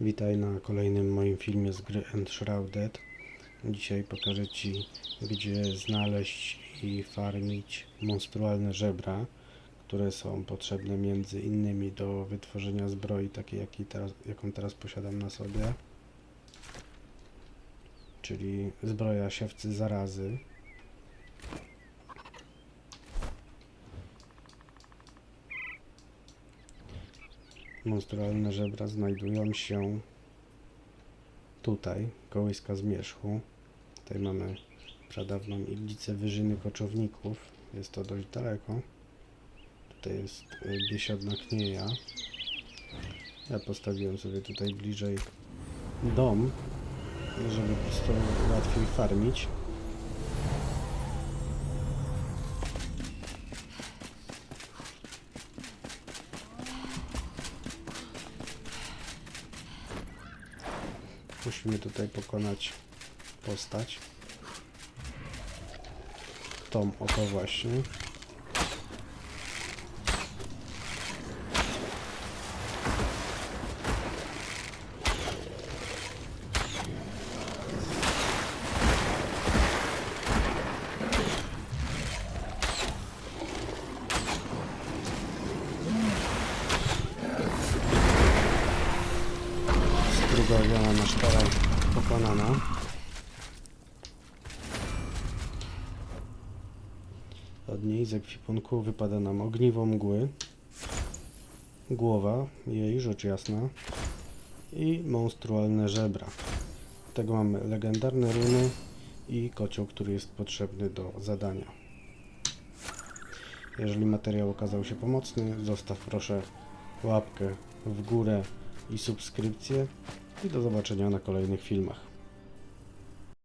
Witaj na kolejnym moim filmie z gry Enshrouded. Dzisiaj pokażę Ci, gdzie znaleźć i farmić monstrualne żebra, które są potrzebne między innymi do wytworzenia zbroi takiej, jaki teraz, jaką teraz posiadam na sobie. Czyli zbroja siewcy zarazy. Monstrualne żebra znajdują się tutaj, kołyska zmierzchu. Tutaj mamy pradawną iglicę wyżyny koczowników. Jest to dość daleko. Tutaj jest y, biesiadna knieja. Ja postawiłem sobie tutaj bliżej dom, żeby po prostu łatwiej farmić. Musimy tutaj pokonać postać. Tą oto właśnie. Strugowiona na szpara pokonana. Od niej z ekwipunku wypada nam ogniwo mgły, głowa jej, rzecz jasna, i monstrualne żebra. Do tego mamy legendarne runy i kocioł, który jest potrzebny do zadania. Jeżeli materiał okazał się pomocny, zostaw proszę łapkę w górę i subskrypcję i do zobaczenia na kolejnych filmach.